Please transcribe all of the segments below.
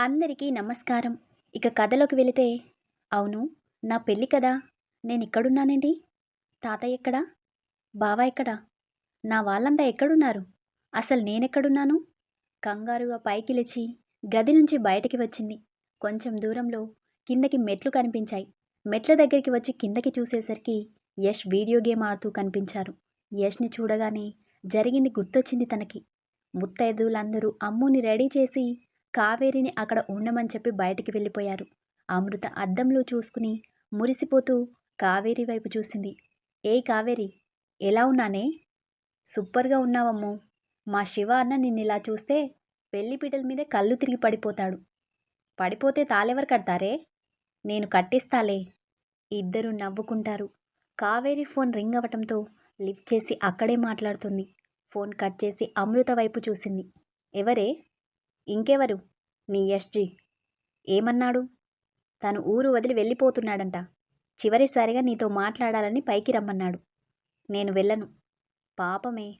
అందరికీ నమస్కారం. ఇక కథలోకి వెళితే అవును నా పెళ్ళి కదా? నేను ఇక్కడున్నానండి తాతయ్య ఎక్కడా? బావ ఎక్కడా? నా వాళ్ళంతా ఎక్కడున్నారు? అసలు నేనెక్కడున్నాను? కంగారుగా పైకి లేచి గది నుంచి బయటికి వచ్చింది. కొంచెం దూరంలో కిందకి మెట్లు కనిపించాయి. మెట్ల దగ్గరికి వచ్చి కిందకి చూసేసరికి యష్ వీడియో గేమ్ ఆడుతూ కనిపించారు. యష్ని చూడగానే జరిగింది గుర్తొచ్చింది తనకి. ముత్తైదులందరూ అమ్ముని రెడీ చేసి కావేరిని అక్కడ ఉండమని చెప్పి బయటికి వెళ్ళిపోయారు. అమృత అద్దంలో చూసుకుని మురిసిపోతూ కావేరి వైపు చూసింది. ఏ కావేరి? ఎలా ఉన్నానే? సూపర్గా ఉన్నావమ్మో. మా శివ అన్న నిన్నిలా చూస్తే పెళ్ళిపీటల మీదే కళ్ళు తిరిగి పడిపోతాడు. పడిపోతే తాళెవరు కడతారే? నేను కట్టిస్తాలే. ఇద్దరు నవ్వుకుంటారు. కావేరి ఫోన్ రింగ్ అవ్వటంతో లిఫ్ట్ చేసి అక్కడే మాట్లాడుతుంది. ఫోన్ కట్ చేసి అమృత వైపు చూసింది. ఎవరే? ఇంకెవరు? నీ యష్జీ ఏమన్నాడు? తను ఊరు వదిలి వెళ్ళిపోతున్నాడంట. చివరిసారిగా నీతో మాట్లాడాలని పైకి రమ్మన్నాడు. నేను వెళ్ళను. పాపమే.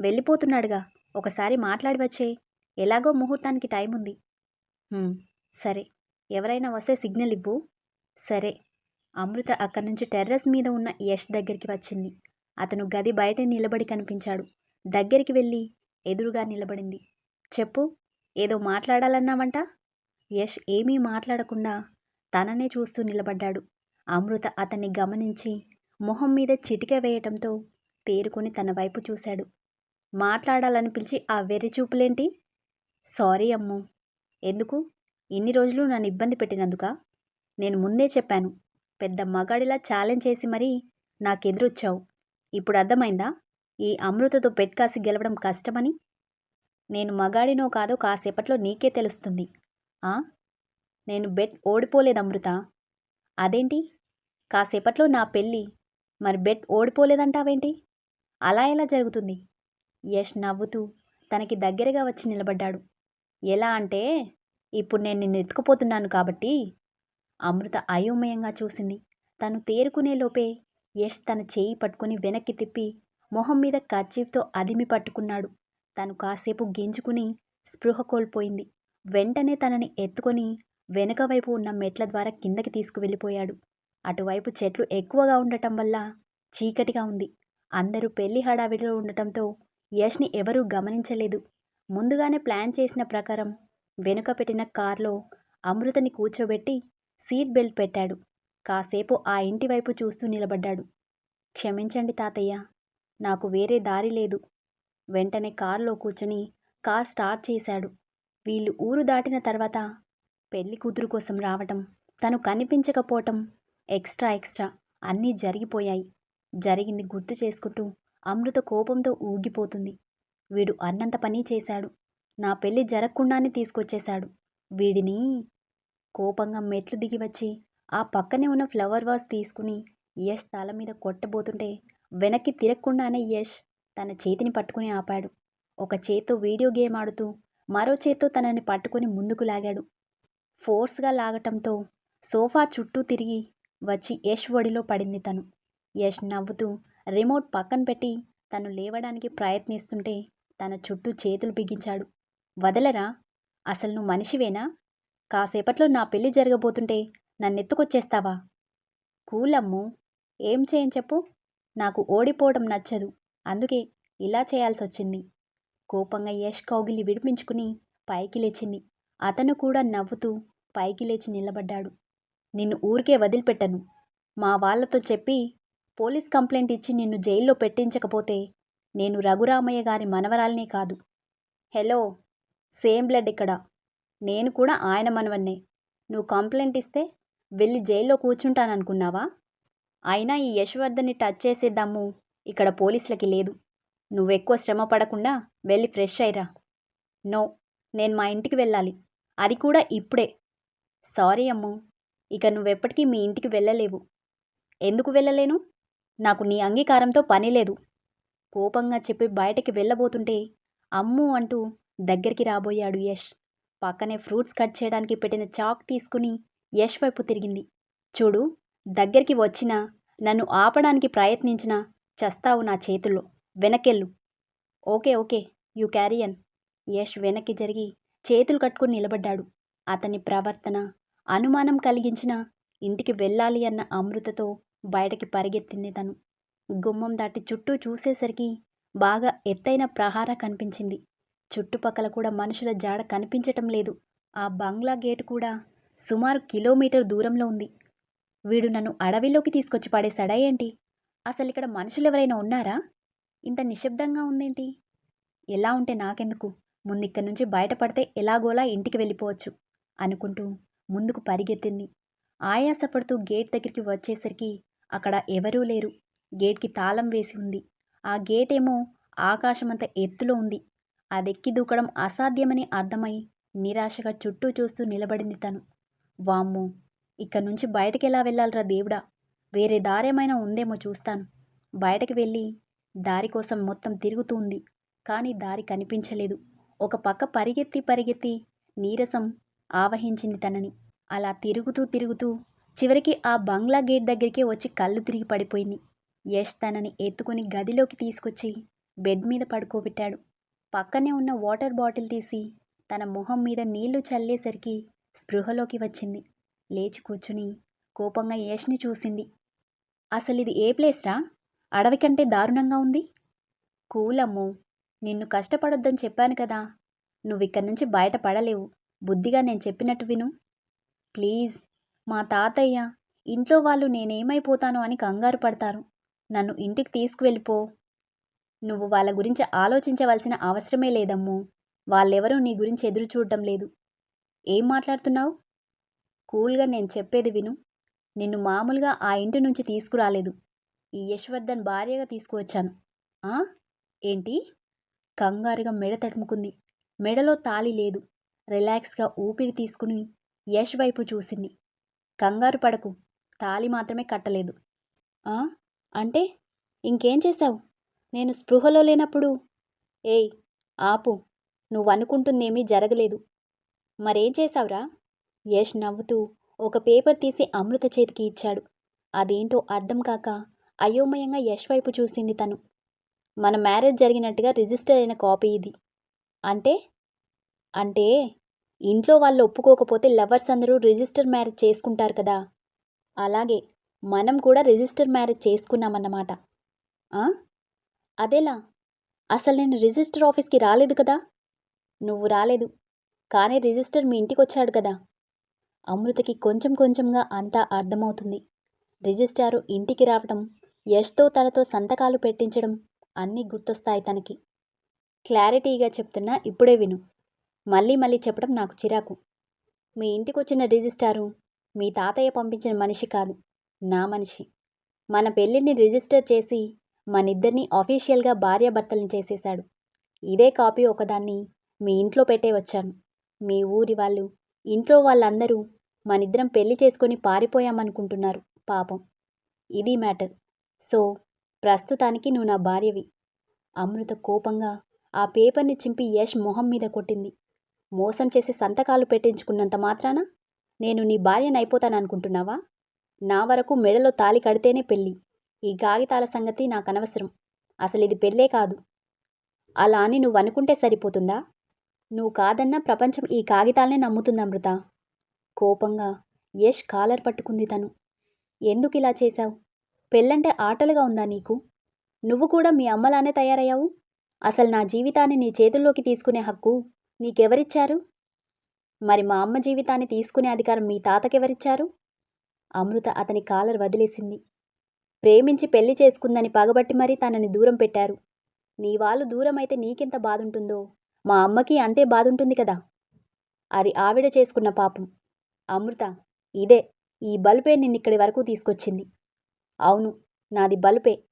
వెళ్ళిపోతున్నాడుగా. ఒకసారి మాట్లాడి వచ్చే. ఎలాగో ముహూర్తానికి టైం ఉంది. సరే. ఎవరైనా వస్తే సిగ్నల్ ఇవ్వు. సరే. అమృత అక్కడి నుంచి టెర్రస్ మీద ఉన్న యష్ దగ్గరికి వచ్చింది. అతను గది బయట నిలబడి కనిపించాడు. దగ్గరికి వెళ్ళి ఎదురుగా నిలబడింది. చెప్పు. ఏదో మాట్లాడాలన్నావంట? యష్ ఏమీ మాట్లాడకుండా తననే చూస్తూ నిలబడ్డాడు. అమృత అతన్ని గమనించి మొహం మీద చిటిక వేయటంతో తేరుకొని తన వైపు చూశాడు. మాట్లాడాలని పిలిచి ఆ వెర్రి చూపులేంటి సారీ అమ్ము! ఎందుకు? ఇన్ని రోజులు నన్ను ఇబ్బంది పెట్టినందుక? నేను ముందే చెప్పాను. పెద్ద మగాడిలా ఛాలెంజ్ చేసి మరీ నాకెదురొచ్చావు. ఇప్పుడు అర్థమైందా? ఈ అమృతతో పెట్కాసి గెలవడం కష్టమని? నేను మగాడినో కాదో కాసేపట్లో నీకే తెలుస్తుంది. ఆ? నేను బెట్ ఓడిపోలేదు అమృత. అదేంటి? కాసేపట్లో నా పెళ్ళి. మరి బెట్ ఓడిపోలేదంటావేంటి? అలా ఎలా జరుగుతుంది? యష్ నవ్వుతూ తనకి దగ్గరగా వచ్చి నిలబడ్డాడు. ఎలా అంటే ఇప్పుడు నేను నిన్ను ఎత్తుకుపోతున్నాను కాబట్టి అమృత అయోమయంగా చూసింది. తను తేరుకునే లోపే యష్ తన చేయి పట్టుకుని వెనక్కి తిప్పి మొహం మీద కర్చీఫ్తో అదిమి పట్టుకున్నాడు. తను కాసేపు గింజుకుని స్పృహ కోల్పోయింది. వెంటనే తనని ఎత్తుకొని వెనుక వైపు ఉన్న మెట్ల ద్వారా కిందకి తీసుకువెళ్ళిపోయాడు. అటువైపు చెట్లు ఎక్కువగా ఉండటం వల్ల చీకటిగా ఉంది. అందరూ పెళ్ళి హడావిడిలో ఉండటంతో యష్ని ఎవరూ గమనించలేదు. ముందుగానే ప్లాన్ చేసిన ప్రకారం వెనుక పెట్టిన కార్లో అమృతని కూర్చోబెట్టి సీట్ బెల్ట్ పెట్టాడు. కాసేపు ఆ ఇంటి వైపు చూస్తూ నిలబడ్డాడు. క్షమించండి తాతయ్య నాకు వేరే దారి లేదు. వెంటనే కారులో కూర్చుని కార్ స్టార్ట్ చేశాడు. వీళ్ళు ఊరు దాటిన తర్వాత పెళ్ళి కూతురు కోసం రావటం తను కనిపించకపోవటం ఎక్స్ట్రా ఎక్స్ట్రా అన్నీ జరిగిపోయాయి. జరిగింది గుర్తు చేసుకుంటూ అమృత కోపంతో ఊగిపోతుంది. వీడు అన్నంత పని చేశాడు. నా పెళ్ళి జరగకుండానే తీసుకొచ్చేశాడు. వీడిని కోపంగా మెట్లు దిగి వచ్చి ఆ పక్కనే ఉన్న ఫ్లవర్ వాస్ తీసుకుని యష్ తల మీద కొట్టబోతుంటే వెనక్కి తిరగకుండానే యష్ తన చేతిని పట్టుకుని ఆపాడు. ఒక చేత్తో వీడియో గేమ్ ఆడుతూ మరో చేత్తో తనని పట్టుకుని ముందుకు లాగాడు. ఫోర్స్గా లాగటంతో సోఫా చుట్టూ తిరిగి వచ్చి యష్ ఒడిలో పడింది తను. యష్ నవ్వుతూ రిమోట్ పక్కన పెట్టి తను లేవడానికి ప్రయత్నిస్తుంటే తన చుట్టూ చేతులు బిగించాడు. వదలరా? అసలు నువ్వు మనిషివేనా? కాసేపట్లో నా పెళ్ళి జరగబోతుంటే నన్నెత్తుకొచ్చేస్తావా? కూలమ్ము ఏం చేయని చెప్పు? నాకు ఓడిపోవడం నచ్చదు. అందుకే ఇలా చేయాల్సి వచ్చింది కోపంగా యష్ కౌగిలి విడిపించుకుని పైకి లేచింది. అతను కూడా నవ్వుతూ పైకి లేచి నిలబడ్డాడు. నిన్ను ఊరికే వదిలిపెట్టను. మా వాళ్ళతో చెప్పి పోలీస్ కంప్లైంట్ ఇచ్చి నిన్ను జైల్లో పెట్టించకపోతే నేను రఘురామయ్య గారి మనవరాల్నే కాదు. హలో సేమ్ బ్లడ్ ఇక్కడ. నేను కూడా ఆయన మనవన్నే. నువ్వు కంప్లైంట్ ఇస్తే వెళ్ళి జైల్లో కూర్చుంటాననుకున్నావా? అయినా ఈ యశ్వర్ధన్ని టచ్ చేసేద్దాము ఇక్కడ పోలీసులకి లేదు. నువ్వెక్కువ శ్రమ పడకుండా వెళ్ళి ఫ్రెష్ అయ్యిరా నో నేను మా ఇంటికి వెళ్ళాలి. అది కూడా ఇప్పుడే. సారీ అమ్ము. ఇక నువ్వెప్పటికీ మీ ఇంటికి వెళ్ళలేవు. ఎందుకు వెళ్ళలేను? నాకు నీ అంగీకారంతో పని లేదు. కోపంగా చెప్పి బయటకి వెళ్ళబోతుంటే అమ్ము అంటూ దగ్గరికి రాబోయాడు యష్. పక్కనే ఫ్రూట్స్ కట్ చేయడానికి పెట్టిన చాక్ తీసుకుని యష్ వైపు తిరిగింది. చూడు దగ్గరికి వచ్చినా నన్ను ఆపడానికి ప్రయత్నించినా చస్తావు నా చేతుల్లో. వెనకెళ్ళు. Okay okay you carry on Yash వెనక్కి జరిగి చేతులు కట్టుకుని నిలబడ్డాడు. అతని ప్రవర్తన అనుమానం కలిగించిన ఇంటికి వెళ్ళాలి అన్న అమృతతో బయటకి పరిగెత్తింది తను. గుమ్మం దాటి చుట్టూ చూసేసరికి బాగా ఎత్తైన ప్రహార కనిపించింది. చుట్టుపక్కల కూడా మనుషుల జాడ కనిపించటం లేదు. ఆ బంగ్లా గేటు కూడా సుమారు కిలోమీటర్ దూరంలో ఉంది. వీడు నన్ను అడవిలోకి తీసుకొచ్చి పడేశాడా ఏంటి? అసలు ఇక్కడ మనుషులు ఎవరైనా ఉన్నారా? ఇంత నిశ్శబ్దంగా ఉందేంటి? ఎలా ఉంటే నాకెందుకు? ముందు ఇక్కడి నుంచి బయటపడితే ఎలాగోలా ఇంటికి వెళ్ళిపోవచ్చు అనుకుంటూ ముందుకు పరిగెత్తింది. ఆయాసపడుతూ గేట్ దగ్గరికి వచ్చేసరికి అక్కడ ఎవరూ లేరు. గేట్కి తాళం వేసి ఉంది. ఆ గేట్ ఏమో ఆకాశమంత ఎత్తులో ఉంది. అదెక్కి దూకడం అసాధ్యమని అర్థమై నిరాశగా చుట్టూ చూస్తూ నిలబడింది తను. వామ్మో! ఇక్కడ నుంచి బయటకు ఎలా వెళ్ళాలరా దేవుడా? వేరే దారేమైనా ఉందేమో చూస్తాను. బయటకు వెళ్ళి దారి కోసం మొత్తం తిరుగుతూ ఉంది. కానీ దారి కనిపించలేదు. ఒక పక్క పరిగెత్తి పరిగెత్తి నీరసం ఆవహించింది తనని. అలా తిరుగుతూ తిరుగుతూ చివరికి ఆ బంగ్లా గేట్ దగ్గరికే వచ్చి కళ్ళు తిరిగి పడిపోయింది. యష్ తనని ఎత్తుకుని గదిలోకి తీసుకొచ్చి బెడ్ మీద పడుకోబెట్టాడు. పక్కనే ఉన్న వాటర్ బాటిల్ తీసి తన మొహం మీద నీళ్ళు చల్లేసరికి స్పృహలోకి వచ్చింది. లేచి కూర్చుని కోపంగా యష్ని చూసింది. అసలు ఇది ఏ ప్లేస్రా? అడవి కంటే దారుణంగా ఉంది. కూలమ్ము నిన్ను కష్టపడొద్దని చెప్పాను కదా. నువ్వు ఇక్కడి నుంచి బయటపడలేవు. బుద్ధిగా నేను చెప్పినట్టు విను. ప్లీజ్ మా తాతయ్య ఇంట్లో వాళ్ళు నేనేమైపోతానో అని కంగారు పడతారు. నన్ను ఇంటికి తీసుకువెళ్ళిపో. నువ్వు వాళ్ళ గురించి ఆలోచించవలసిన అవసరమే లేదమ్ము. వాళ్ళెవరూ నీ గురించి ఎదురు చూడటం లేదు. ఏం మాట్లాడుతున్నావు? కూల్గా నేను చెప్పేది విను. నిన్ను మామూలుగా ఆ ఇంటి నుంచి తీసుకురాలేదు. ఈ యశ్వర్ధన్ భార్యగా తీసుకువచ్చాను. ఆ? ఏంటి? కంగారుగా మెడ తడుముకుంది. మెడలో తాళి లేదు. రిలాక్స్గా ఊపిరి తీసుకుని యష్ వైపు చూసింది. కంగారు పడకు. తాళి మాత్రమే కట్టలేదు. ఆ? అంటే ఇంకేం చేశావు? నేను స్పృహలో లేనప్పుడు? ఏయ్ ఆపు. నువ్వు అనుకుంటుందేమీ జరగలేదు. మరేం చేశావురా? యష్ నవ్వుతూ ఒక పేపర్ తీసి అమృత చేతికి ఇచ్చాడు. అదేంటో అర్థం కాక అయోమయంగా యష్ వైపు చూసింది తను. మన మ్యారేజ్ జరిగినట్టుగా రిజిస్టర్ అయిన కాపీ ఇది. అంటే? అంటే ఇంట్లో వాళ్ళు ఒప్పుకోకపోతే లవర్స్ అందరూ రిజిస్టర్ మ్యారేజ్ చేసుకుంటారు కదా. అలాగే మనం కూడా రిజిస్టర్ మ్యారేజ్ చేసుకున్నామన్నమాట. అదేలా? అసలు నేను రిజిస్టర్ ఆఫీస్కి రాలేదు కదా? నువ్వు రాలేదు. కానీ రిజిస్టర్ మీ ఇంటికి వచ్చాడు కదా. అమృతకి కొంచెం కొంచెంగా అంతా అర్థమవుతుంది. రిజిస్టారు ఇంటికి రావడం యష్తో తనతో సంతకాలు పెట్టించడం అన్నీ గుర్తొస్తాయి తనకి. క్లారిటీగా చెప్తున్నా ఇప్పుడే విను. మళ్ళీ మళ్ళీ చెప్పడం నాకు చిరాకు. మీ ఇంటికి వచ్చిన రిజిస్టారు మీ తాతయ్య పంపించిన మనిషి కాదు నా మనిషి. మన పెళ్ళిని రిజిస్టర్ చేసి మనిద్దరిని ఆఫీషియల్గా భార్యాభర్తలను చేసేశాడు. ఇదే కాపీ ఒకదాన్ని మీ ఇంట్లో పెట్టే వచ్చాను. మీ ఊరి వాళ్ళు ఇంట్లో వాళ్ళందరూ మనిద్దరం పెళ్ళి చేసుకొని పారిపోయామనుకుంటున్నారు పాపం. ఇది మ్యాటర్. సో ప్రస్తుతానికి నువ్వు నా భార్యవి. అమృత కోపంగా ఆ పేపర్ని చింపి యష్ మొహం మీద కొట్టింది. మోసం చేసి సంతకాలు పెట్టించుకున్నంత మాత్రాన? నేను నీ భార్యనైపోతాననుకుంటున్నావా? నా వరకు మెడలో తాలి కడితేనే పెళ్ళి. ఈ కాగితాల సంగతి నాకు అనవసరం అసలు ఇది పెళ్ళే కాదు. అలా అని నువ్వు అనుకుంటే సరిపోతుందా? నువ్వు కాదన్నా ప్రపంచం ఈ కాగితాలనే నమ్ముతుంది అమృత. కోపంగా యష్ కాలర్ పట్టుకుంది తను. ఎందుకు ఇలా చేశావు? పెళ్ళంటే ఆటలుగా ఉందా నీకు? నువ్వు కూడా మీ అమ్మలానే తయారయ్యావు? అసలు నా జీవితాన్ని నీ చేతుల్లోకి తీసుకునే హక్కు నీకెవరిచ్చారు? మరి మా అమ్మ జీవితాన్ని తీసుకునే అధికారం మీ తాతకెవరిచ్చారు? అమృత అతని కాలర్ వదిలేసింది. ప్రేమించి పెళ్ళి చేసుకుందని పగబట్టి మరీ తనని దూరం పెట్టారు. నీ వాళ్ళు దూరం అయితే నీకెంత బాధుంటుందో? మా అమ్మకి అంతే బాధుంటుంది కదా. అది ఆవిడ చేసుకున్న పాపం. అమృత ఇదే ఈ బల్పే నిన్నిక్కడి వరకు తీసుకొచ్చింది. అవును నాది బల్పే.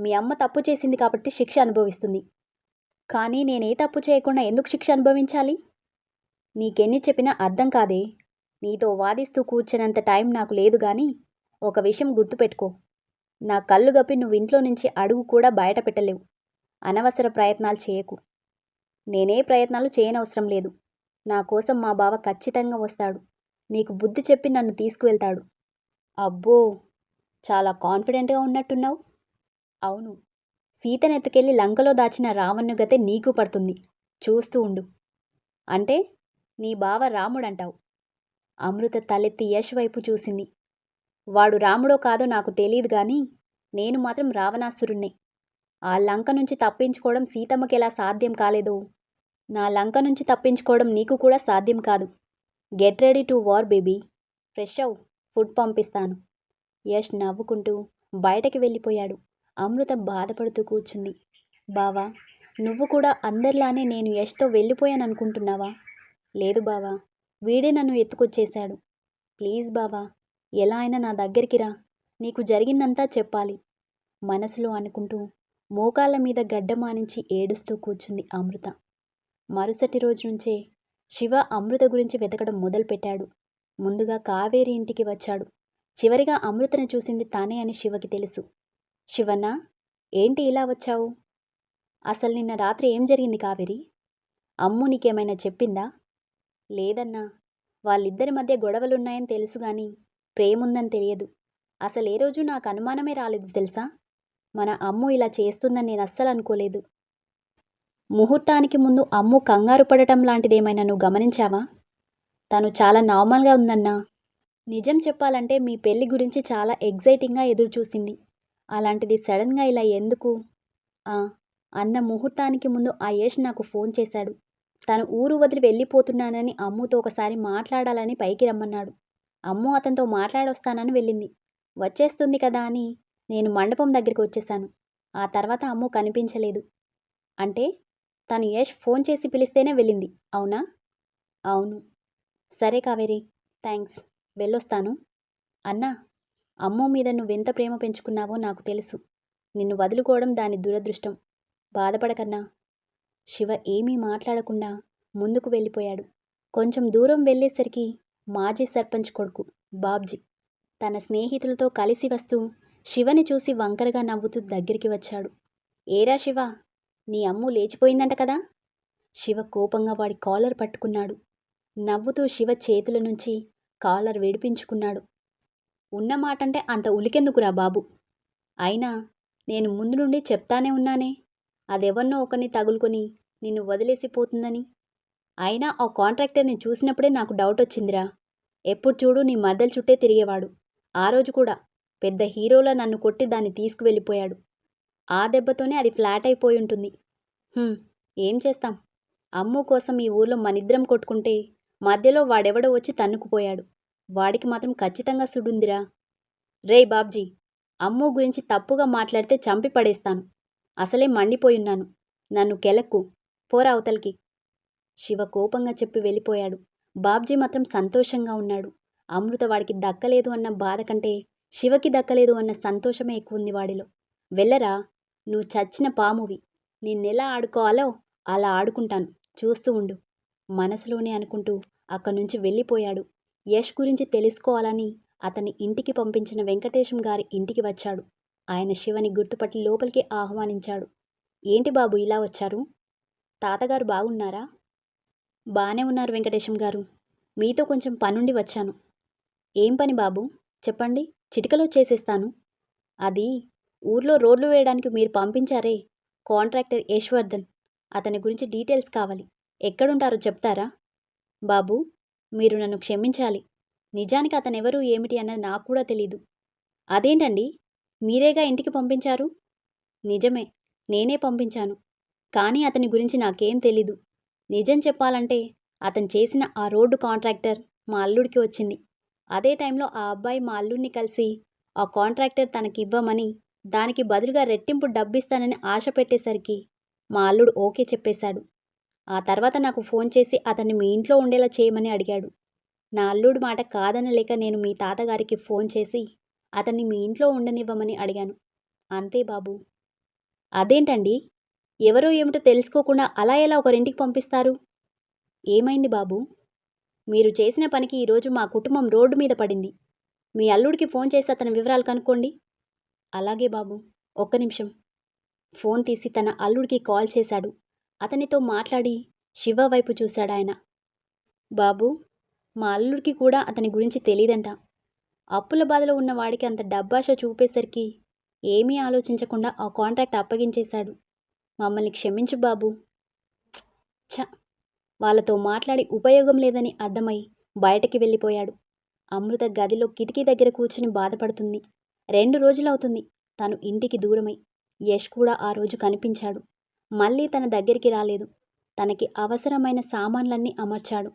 మీ అమ్మ తప్పు చేసింది కాబట్టి శిక్ష అనుభవిస్తుంది. కానీ నేనే తప్పు చేయకుండా ఎందుకు శిక్ష అనుభవించాలి? నీకెన్ని చెప్పినా అర్థం కాదే. నీతో వాదిస్తూ కూర్చున్నంత టైం నాకు లేదు గాని ఒక విషయం గుర్తుపెట్టుకో. నా కళ్ళు గప్పి నువ్వు ఇంట్లో నుంచి అడుగు కూడా బయట పెట్టలేవు. అనవసర ప్రయత్నాలు చేయకు. నేనే ప్రయత్నాలు చేయనవసరం లేదు. నా కోసం మా బావ ఖచ్చితంగా వస్తాడు. నీకు బుద్ధి చెప్పి నన్ను తీసుకువెళ్తాడు. అబ్బో! చాలా కాన్ఫిడెంట్గా ఉన్నట్టున్నావు. అవును. సీతనెత్తుకెళ్ళి లంకలో దాచిన రావణ్ణు గతే నీకు పడుతుంది. చూస్తూ ఉండు. అంటే నీ బావ రాముడంటావు. అమృత తలెత్తి యష్ వైపు చూసింది. వాడు రాముడో కాదో నాకు తెలియదు గాని నేను మాత్రం రావణాసురుణ్ణే. ఆ లంక నుంచి తప్పించుకోవడం సీతమ్మకి ఎలా సాధ్యం కాలేదో. నా లంక నుంచి తప్పించుకోవడం నీకు కూడా సాధ్యం కాదు. Get ready to war baby. Fresh అవు ఫుడ్ పంపిస్తాను. యష్ నవ్వుకుంటూ బయటకి వెళ్ళిపోయాడు. అమృత బాధపడుతూ కూర్చుంది. బావా నువ్వు కూడా అందరిలానే నేను యష్తో వెళ్ళిపోయాను అనుకుంటున్నావా లేదు బావా వీడే నన్ను ఎత్తుకొచ్చేశాడు. ప్లీజ్ బావా ఎలా అయినా నా దగ్గరికి రా. నీకు జరిగిందంతా చెప్పాలి. మనసులో అనుకుంటూ మోకాళ్ళ మీద గడ్డమానించి ఏడుస్తూ కూర్చుంది అమృత. మరుసటి రోజు నుంచే శివ అమృత గురించి వెతకడం మొదలుపెట్టాడు. ముందుగా కావేరి ఇంటికి వచ్చాడు. చివరిగా అమృతను చూసింది తానే అని శివకి తెలుసు. శివన్న ఏంటి ఇలా వచ్చావు? అసలు నిన్న రాత్రి ఏం జరిగింది కావేరి? అమ్ము నీకేమైనా చెప్పిందా? లేదన్నా. వాళ్ళిద్దరి మధ్య గొడవలున్నాయని తెలుసు గాని ప్రేముందని తెలియదు. అసలు ఏ రోజు నాకు అనుమానమే రాలేదు తెలుసా? మన అమ్ము ఇలా చేస్తుందని నేను అస్సలు అనుకోలేదు. ముహూర్తానికి ముందు అమ్ము కంగారు పడటం లాంటిదేమైనా నువ్వు గమనించావా? తను చాలా నార్మల్గా ఉందన్నా. నిజం చెప్పాలంటే మీ పెళ్ళి గురించి చాలా ఎగ్జైటింగ్గా ఎదురుచూసింది. అలాంటిది సడన్గా ఇలా ఎందుకు? ఆ అన్న ముహూర్తానికి ముందు ఆ నాకు ఫోన్ చేశాడు. తను ఊరు వదిలి వెళ్ళిపోతున్నానని అమ్ముతో ఒకసారి మాట్లాడాలని పైకి రమ్మన్నాడు. అమ్ము అతనితో మాట్లాడొస్తానని వెళ్ళింది. వచ్చేస్తుంది కదా అని నేను మండపం దగ్గరికి వచ్చేశాను. ఆ తర్వాత అమ్ము కనిపించలేదు. అంటే తను యష్ ఫోన్ చేసి పిలిస్తేనే వెళ్ళింది. అవునా? అవును. సరే కావేరి థ్యాంక్స్ వెళ్ళొస్తాను. అన్నా అమ్ము మీద నువ్వెంత ప్రేమ పెంచుకున్నావో నాకు తెలుసు. నిన్ను వదులుకోవడం దాని దురదృష్టం. బాధపడకన్నా. శివ ఏమీ మాట్లాడకుండా ముందుకు వెళ్ళిపోయాడు. కొంచెం దూరం వెళ్ళేసరికి మాజీ సర్పంచ్ కొడుకు బాబ్జీ తన స్నేహితులతో కలిసి వస్తూ శివని చూసి వంకరగా నవ్వుతూ దగ్గరికి వచ్చాడు. ఏరా శివ నీ అమ్ము లేచిపోయిందంట కదా? శివ కోపంగా వాడి కాలర్ పట్టుకున్నాడు. నవ్వుతూ శివ చేతుల నుంచి కాలర్ వేడిపించుకున్నాడు. ఉన్న మాటంటే అంత ఉలికెందుకురా బాబు? అయినా నేను ముందు నుండి చెప్తానే ఉన్నానే. అదెవరినో ఒకరిని తగులుకొని నిన్ను వదిలేసిపోతుందని అయినా ఆ కాంట్రాక్టర్ని చూసినప్పుడే నాకు డౌట్ వచ్చిందిరా ఎప్పుడు చూడు నీ మర్దల చుట్టే తిరిగేవాడు. ఆ రోజు కూడా పెద్ద హీరోలా నన్ను కొట్టి దాన్ని తీసుకువెళ్ళిపోయాడు. ఆ దెబ్బతోనే అది ఫ్లాట్ అయిపోయి ఉంటుంది. ఏం చేస్తాం? అమ్ము కోసం ఈ ఊర్లో మనిద్దరం కొట్టుకుంటే మధ్యలో వాడెవడో వచ్చి తన్నుకుపోయాడు. వాడికి మాత్రం ఖచ్చితంగా సుడుందిరా. రేయ్ బాబ్జీ అమ్ము గురించి తప్పుగా మాట్లాడితే చంపి పడేస్తాను. అసలే మండిపోయున్నాను. నన్ను కెలక్కు. పోరా అవతలికి. శివ కోపంగా చెప్పి వెళ్ళిపోయాడు. బాబ్జీ మాత్రం సంతోషంగా ఉన్నాడు. అమృత వాడికి దక్కలేదు అన్న బాధ కంటే శివకి దక్కలేదు అన్న సంతోషమే ఎక్కువ ఉంది వాడిలో. వెళ్ళరా నువ్వు చచ్చిన పామువి. నిన్నెలా ఆడుకోవాలో అలా ఆడుకుంటాను. చూస్తూ ఉండు. మనసులోనే అనుకుంటూ అక్కడి నుంచి వెళ్ళిపోయాడు. యష్ గురించి తెలుసుకోవాలని అతని ఇంటికి పంపించిన వెంకటేశం గారి ఇంటికి వచ్చాడు. ఆయన శివని గుర్తుపట్టి లోపలికి ఆహ్వానించాడు. ఏంటి బాబు ఇలా వచ్చారు? తాతగారు బాగున్నారా? బాగానే ఉన్నారు వెంకటేశం గారు. మీతో కొంచెం పనుండి వచ్చాను. ఏం పని బాబు? చెప్పండి. చిటికలో చేసేస్తాను. అది ఊర్లో రోడ్లు వేయడానికి మీరు పంపించారే కాంట్రాక్టర్ యశ్వర్ధన్. అతని గురించి డీటెయిల్స్ కావాలి. ఎక్కడుంటారో చెప్తారా? బాబు మీరు నన్ను క్షమించాలి. నిజానికి అతనెవరు ఏమిటి అన్నది నాకు కూడా తెలీదు. అదేంటండి? మీరేగా ఇంటికి పంపించారు? నిజమే నేనే పంపించాను. కానీ అతని గురించి నాకేం తెలీదు. నిజం చెప్పాలంటే అతను చేసిన ఆ రోడ్డు కాంట్రాక్టర్ మా అల్లుడికి వచ్చింది. అదే టైంలో ఆ అబ్బాయి మా అల్లుడిని కలిసి ఆ కాంట్రాక్టర్ తనకివ్వమని దానికి బదులుగా రెట్టింపు డబ్బిస్తానని ఆశ పెట్టేసరికి మా అల్లుడు ఓకే చెప్పేశాడు. ఆ తర్వాత నాకు ఫోన్ చేసి అతన్ని మీ ఇంట్లో ఉండేలా చేయమని అడిగాడు. నా అల్లుడి మాట కాదనలేక నేను మీ తాతగారికి ఫోన్ చేసి అతన్ని మీ ఇంట్లో ఉండనివ్వమని అడిగాను. అంతే బాబు. అదేంటండి? ఎవరో ఏమిటో తెలుసుకోకుండా అలా ఎలా ఒకరింటికి పంపిస్తారు? ఏమైంది బాబు? మీరు చేసిన పనికి ఈరోజు మా కుటుంబం రోడ్డు మీద పడింది. మీ అల్లుడికి ఫోన్ చేసి అతని వివరాలు కనుక్కోండి. అలాగే బాబు ఒక్క నిమిషం. ఫోన్ తీసి తన అల్లుడికి కాల్ చేశాడు. అతనితో మాట్లాడి శివ వైపు చూశాడు ఆయన. బాబు మా అల్లుడికి కూడా అతని గురించి తెలియదంట అప్పుల బాధలో ఉన్న వాడికి అంత డబ్బాష చూపేసరికి ఏమీ ఆలోచించకుండా ఆ కాంట్రాక్ట్ అప్పగించేశాడు. మమ్మల్ని క్షమించు బాబు. చ వాళ్ళతో మాట్లాడి ఉపయోగం లేదని అర్థమై బయటకి వెళ్ళిపోయాడు. అమృత గదిలో కిటికీ దగ్గర కూర్చుని బాధపడుతుంది. రెండు రోజులవుతుంది తను ఇంటికి దూరమై. యష్ కూడా ఆ రోజు కనిపించాడు. మళ్ళీ తన దగ్గరికి రాలేదు. తనకి అవసరమైన సామాన్లన్నీ అమర్చాడు.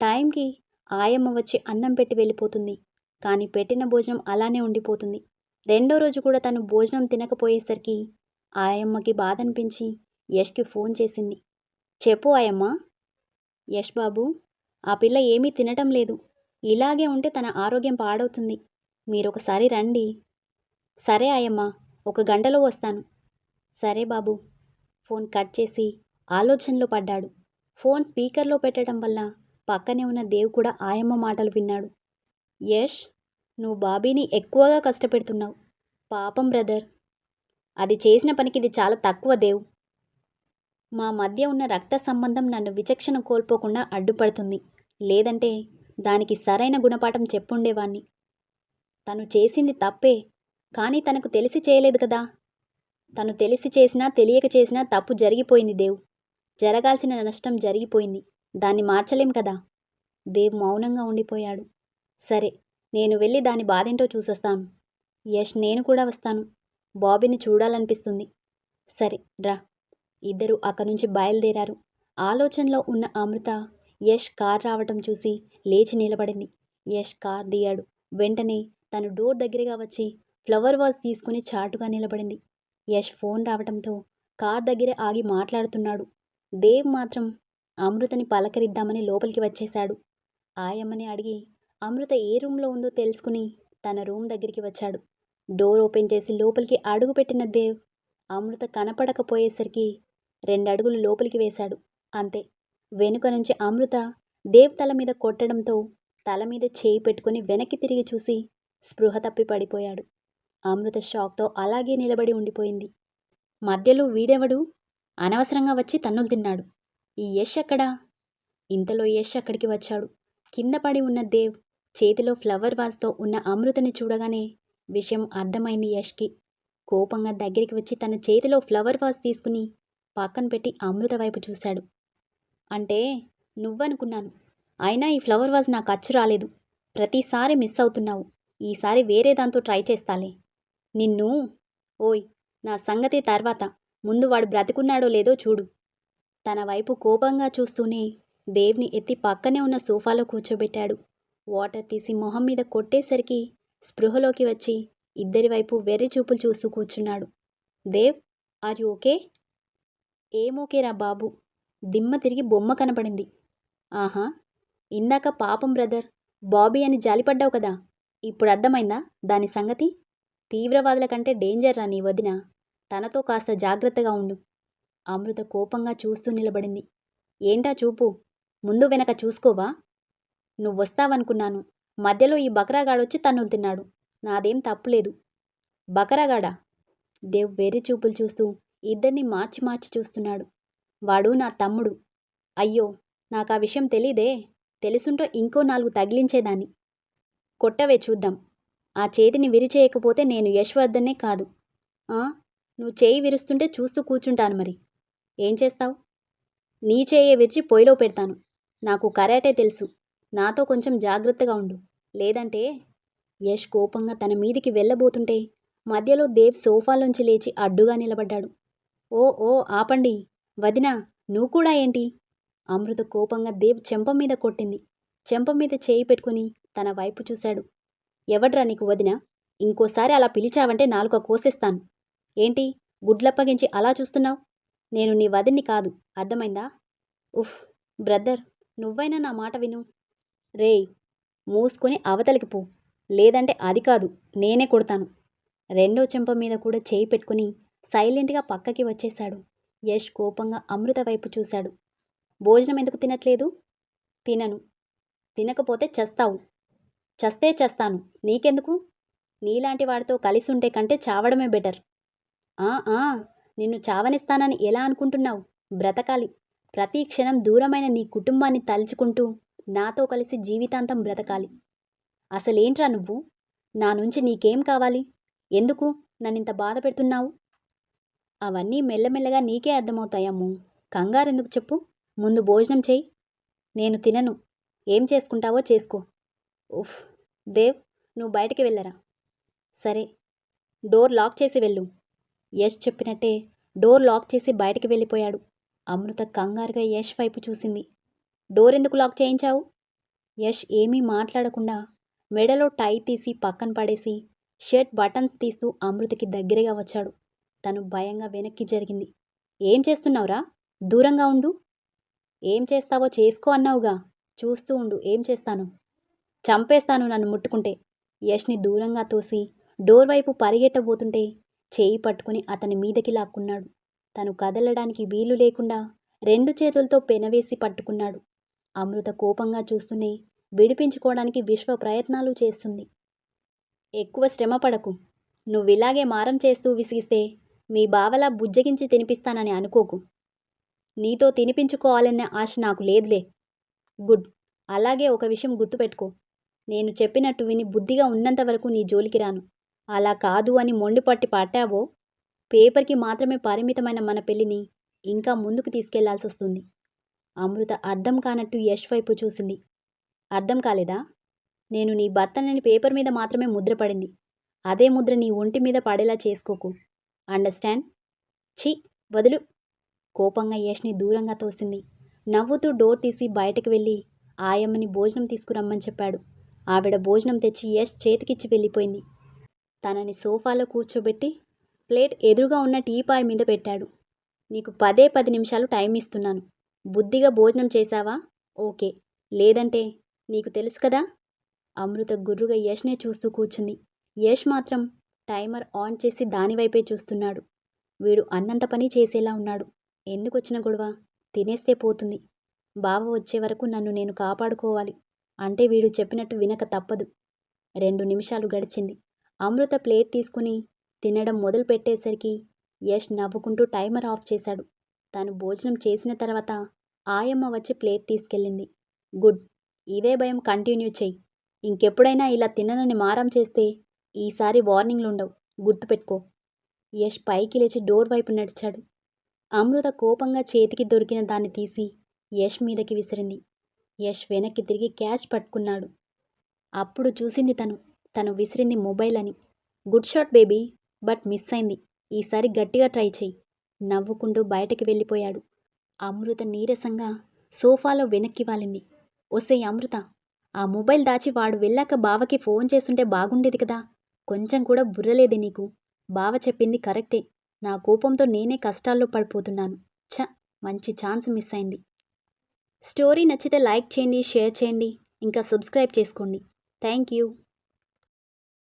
టైంకి ఆయమ్మ వచ్చి అన్నం పెట్టి వెళ్ళిపోతుంది. కానీ పెట్టిన భోజనం అలానే ఉండిపోతుంది. రెండో రోజు కూడా తను భోజనం తినకపోయేసరికి ఆయమ్మకి బాధ అనిపించి యష్కి ఫోన్ చేసింది. చెప్పు ఆయమ్మ యష్ బాబు ఆ పిల్ల ఏమీ తినటం లేదు. ఇలాగే ఉంటే తన ఆరోగ్యం పాడవుతుంది. మీరొకసారి రండి. సరే ఆయమ్మ ఒక గంటలో వస్తాను. సరే బాబు. ఫోన్ కట్ చేసి ఆలోచనలో పడ్డాడు. ఫోన్ స్పీకర్లో పెట్టడం వల్ల పక్కనే ఉన్న దేవ్ కూడా ఆయమ్మ మాటలు విన్నాడు. యష్ నువ్వు బాబీని ఎక్కువగా కష్టపెడుతున్నావు. పాపం బ్రదర్. అది చేసిన పనికి ఇది చాలా తక్కువ దేవ్. మా మధ్య ఉన్న రక్త సంబంధం నన్ను విచక్షణ కోల్పోకుండా అడ్డుపడుతుంది. లేదంటే దానికి సరైన గుణపాఠం చెప్పుండేవాణ్ణి. తను చేసింది తప్పే కానీ తనకు తెలిసి చేయలేదు కదా. తను తెలిసి చేసినా తెలియక చేసినా తప్పు జరిగిపోయింది దేవ్. జరగాల్సిన నష్టం జరిగిపోయింది. దాన్ని మార్చలేం కదా. దేవ్ మౌనంగా ఉండిపోయాడు. సరే నేను వెళ్ళి దాని బాధేంటో చూసొస్తాను. యష్ నేను కూడా వస్తాను. బాబీని చూడాలనిపిస్తుంది. సరే రా. ఇద్దరు అక్కడి నుంచి బయలుదేరారు. ఆలోచనలో ఉన్న అమృత యష్ కార్ రావటం చూసి లేచి నిలబడింది. యష్ కార్ దిగాడు. వెంటనే తను డోర్ దగ్గరగా వచ్చి ఫ్లవర్ వాజ్ తీసుకుని చాటుగా నిలబడింది. యష్ ఫోన్ రావటంతో కార్ దగ్గర ఆగి మాట్లాడుతున్నాడు. దేవ్ మాత్రం అమృతని పలకరిద్దామని లోపలికి వచ్చేశాడు. ఆయమ్మని అడిగి అమృత ఏ రూమ్లో ఉందో తెలుసుకుని తన రూమ్ దగ్గరికి వచ్చాడు. డోర్ ఓపెన్ చేసి లోపలికి అడుగుపెట్టిన దేవ్ అమృత కనపడకపోయేసరికి రెండు అడుగులు లోపలికి వేశాడు. అంతే. వెనుక నుంచి అమృత దేవ్ తల మీద కొట్టడంతో తల మీద చేయి పెట్టుకుని వెనక్కి తిరిగి చూసి స్పృహ తప్పి పడిపోయాడు. అమృత షాక్తో అలాగే నిలబడి ఉండిపోయింది. మధ్యలో వీడెవడు? అనవసరంగా వచ్చి తన్నులు తిన్నాడు. ఈ యష్ ఎక్కడా? ఇంతలో యష్ అక్కడికి వచ్చాడు. కింద పడి ఉన్న దేవ్ చేతిలో ఫ్లవర్ వాజ్తో ఉన్న అమృతని చూడగానే విషయం అర్థమైంది యష్కి. కోపంగా దగ్గరికి వచ్చి తన చేతిలో ఫ్లవర్ వాజ్ తీసుకుని పక్కన పెట్టి అమృత వైపు చూశాడు. అంటే నువ్వనుకున్నాను. అయినా ఈ ఫ్లవర్ వాజ్ నాకు అచ్చు రాలేదు. ప్రతిసారి మిస్ అవుతున్నావు. ఈసారి వేరే దాంతో ట్రై చేస్తాలే. నిన్ను? ఓయ్ నా సంగతి తర్వాత. ముందు వాడు బ్రతికున్నాడో లేదో చూడు. తన వైపు కోపంగా చూస్తూనే దేవ్ని ఎత్తి పక్కనే ఉన్న సోఫాలో కూర్చోబెట్టాడు. వాటర్ తీసి మొహం మీద కొట్టేసరికి స్పృహలోకి వచ్చి ఇద్దరి వైపు వెర్రి చూపులు చూస్తూ కూర్చున్నాడు. Dev are you okay? ఏమోకేరా బాబు. దిమ్మ తిరిగి బొమ్మ కనపడింది. ఆహా ఇందాక పాపం బ్రదర్ బాబీ అని జాలిపడ్డావు కదా. ఇప్పుడు అర్థమైందా దాని సంగతి? తీవ్రవాదుల కంటే డేంజర్ రా నీ వదిన. తనతో కాస్త జాగ్రత్తగా ఉండు. అమృత కోపంగా చూస్తూ నిలబడింది. ఏంటా చూపు? ముందు వెనక చూసుకోవా? నువ్వొస్తావనుకున్నాను. మధ్యలో ఈ బకరాగాడొచ్చి తన్నులు తిన్నాడు. నాదేం తప్పులేదు. బకరాగాడా? దేవ్ వేరే చూపులు చూస్తూ ఇద్దరిని మార్చి మార్చి చూస్తున్నాడు. వాడు నా తమ్ముడు. అయ్యో నాకు ఆ విషయం తెలీదే. తెలుసుంటో ఇంకో నాలుగు తగిలించేదాన్ని. కొట్టవే చూద్దాం. ఆ చేతిని విరిచేయకపోతే నేను యశ్వర్ధన్నే కాదు. నువ్వు చేయి విరుస్తుంటే చూస్తూ కూర్చుంటాను మరి. ఏం చేస్తావు? నీ చేయి విరిచి పొయ్యిలో పెడతాను. నాకు కరాటే తెలుసు. నాతో కొంచెం జాగ్రత్తగా ఉండు. లేదంటే యష్ కోపంగా తన మీదికి వెళ్ళబోతుంటే మధ్యలో దేవ్ సోఫాలోంచి లేచి అడ్డుగా నిలబడ్డాడు. ఓ ఓ ఆపండి. వదినా నువ్వు కూడా ఏంటి? అమృత కోపంగా దేవ్ చెంప మీద కొట్టింది. చెంప మీద చేయి పెట్టుకుని తన వైపు చూశాడు. ఎవడ్రా నీకు వదిన? ఇంకోసారి అలా పిలిచావంటే నాలుక కోసేస్తాను. ఏంటి? గుడ్లప్పగించి అలా చూస్తున్నావు? నేను నీ వదిన్ని కాదు. అర్థమైందా? ఉఫ్ బ్రదర్ నువ్వైనా నా మాట విను. రేయ్ మూసుకొని అవతలికి పో. లేదంటే అది కాదు నేనే కొడతాను. రెండో చెంప మీద కూడా చేయి పెట్టుకుని సైలెంట్గా పక్కకి వచ్చేశాడు. యష్ కోపంగా అమృత వైపు చూశాడు. భోజనం ఎందుకు తినట్లేదు? తినను. తినకపోతే చస్తావు. చస్తే చస్తాను. నీకెందుకు? నీలాంటి వాడితో కలిసి ఉంటే కంటే చావడమే బెటర్. ఆ ఆ నిన్ను చావనిస్తానని ఎలా అనుకుంటున్నావు? బ్రతకాలి. ప్రతి క్షణం దూరమైన నీ కుటుంబాన్ని తలుచుకుంటూ నాతో కలిసి జీవితాంతం బ్రతకాలి. అసలేంట్రా నువ్వు? నా నుంచి నీకేం కావాలి? ఎందుకు? నన్నింత బాధ పెడుతున్నావు? అవన్నీ మెల్లమెల్లగా నీకే అర్థమవుతాయమ్ము. కంగారెందుకు చెప్పు? ముందు భోజనం చేయి నేను తినను. ఏం చేసుకుంటావో చేసుకో. ఉఫ్ దేవ్ నువ్వు బయటికి వెళ్ళరా? సరే. డోర్ లాక్ చేసి వెళ్ళు. యష్ చెప్పినట్టే డోర్ లాక్ చేసి బయటికి వెళ్ళిపోయాడు. అమృత కంగారుగా యష్ వైపు చూసింది. డోర్ ఎందుకు లాక్ చేయించావు? యష్ ఏమీ మాట్లాడకుండా మెడలో టై తీసి పక్కన పడేసి షర్ట్ బటన్స్ తీస్తూ అమృతకి దగ్గరగా వచ్చాడు. తను భయంగా వెనక్కి జరిగింది. ఏం చేస్తున్నావురా? దూరంగా ఉండు. ఏం చేస్తావో చేసుకో అన్నావుగా. చూస్తూ ఉండు ఏం చేస్తాను? చంపేస్తాను నన్ను ముట్టుకుంటే. యష్ని దూరంగా తోసి డోర్ వైపు పరిగెట్టబోతుంటే చేయి పట్టుకుని అతని మీదకి లాక్కున్నాడు. తను కదలడానికి వీలు లేకుండా రెండు చేతులతో పెనవేసి పట్టుకున్నాడు. అమృత కోపంగా చూస్తూనే విడిపించుకోవడానికి విశ్వ ప్రయత్నాలు చేస్తుంది. ఎక్కువ శ్రమ పడకు. నువ్విలాగే మారం చేస్తూ విసిగిస్తే మీ బావలా బుజ్జగించి తినిపిస్తానని అనుకోకు. నీతో తినిపించుకోవాలనే ఆశ నాకు లేదులే. గుడ్. అలాగే ఒక విషయం గుర్తుపెట్టుకో. నేను చెప్పినట్టు విని బుద్ధిగా ఉన్నంత వరకు నీ జోలికి రాను. అలా కాదు అని మొండిపట్టి పట్టావో? పేపర్కి మాత్రమే పరిమితమైన మన పెళ్ళిని ఇంకా ముందుకు తీసుకెళ్ళాల్సి వస్తుంది. అమృత అర్థం కానట్టు యష్ వైపు చూసింది. అర్థం కాలేదా? నేను నీ భర్తనని పేపర్ మీద మాత్రమే ముద్ర పడింది. అదే ముద్ర నీ ఒంటి మీద పడేలా చేసుకోకు. అండర్స్టాండ్? ఛీ వదులు. కోపంగా యష్ని దూరంగా తోసింది. నవ్వుతూ డోర్ తీసి బయటకు వెళ్ళి ఆయమ్మని భోజనం తీసుకురమ్మని చెప్పాడు. ఆవిడ భోజనం తెచ్చి యష్ చేతికిచ్చి వెళ్ళిపోయింది. తనని సోఫాలో కూర్చోబెట్టి ప్లేట్ ఎదురుగా ఉన్న టీపాయ్ మీద పెట్టాడు. నీకు పదే పది నిమిషాలు టైం ఇస్తున్నాను. బుద్ధిగా భోజనం చేశావా? ఓకే. లేదంటే నీకు తెలుసు కదా? అమృత గుర్రుగా యష్నే చూస్తూ కూర్చుంది. యష్ మాత్రం టైమర్ ఆన్ చేసి దానివైపే చూస్తున్నాడు. వీడు అన్నంత పని చేసేలా ఉన్నాడు. ఎందుకొచ్చిన గొడవ? తినేస్తే పోతుంది. బావ వచ్చే వరకు నన్ను నేను కాపాడుకోవాలి. అంటే వీడు చెప్పినట్టు వినక తప్పదు. రెండు నిమిషాలు గడిచింది. అమృత ప్లేట్ తీసుకుని తినడం మొదలు పెట్టేసరికి యష్ నవ్వుకుంటూ టైమర్ ఆఫ్ చేశాడు. తాను భోజనం చేసిన తర్వాత ఆయమ్మ వచ్చి ప్లేట్ తీసుకెళ్ళింది. గుడ్. ఇదే భయం కంటిన్యూ చెయ్యి ఇంకెప్పుడైనా ఇలా తిననని మారం చేస్తే ఈసారి వార్నింగ్లు ఉండవు గుర్తుపెట్టుకో. యష్ పైకి లేచి డోర్ వైపు నడిచాడు. అమృత కోపంగా చేతికి దొరికిన దాన్ని తీసి యష్ మీదకి విసిరింది. యష్ వెనక్కి తిరిగి క్యాచ్ పట్టుకున్నాడు. అప్పుడు చూసింది తను. తను విసిరింది మొబైల్ అని. Good shot baby but miss అయింది. ఈసారి గట్టిగా ట్రై చెయ్యి. నవ్వుకుంటూ బయటకి వెళ్ళిపోయాడు. అమృత నీరసంగా సోఫాలో వెనక్కి వాలింది. ఒసే అమృత ఆ మొబైల్ దాచి వాడు వెళ్ళాక బావకి ఫోన్ చేస్తుంటే బాగుండేది కదా. కొంచెం కూడా బుర్రలేదే నీకు. బావ చెప్పింది కరెక్టే. నా కోపంతో నేనే కష్టాల్లో పడిపోతున్నాను. ఛ! మంచి ఛాన్స్ మిస్ అయింది. స్టోరీ నచ్చితే లైక్ చేయండి షేర్ చేయండి. ఇంకా సబ్స్క్రైబ్ చేసుకోండి. Thank you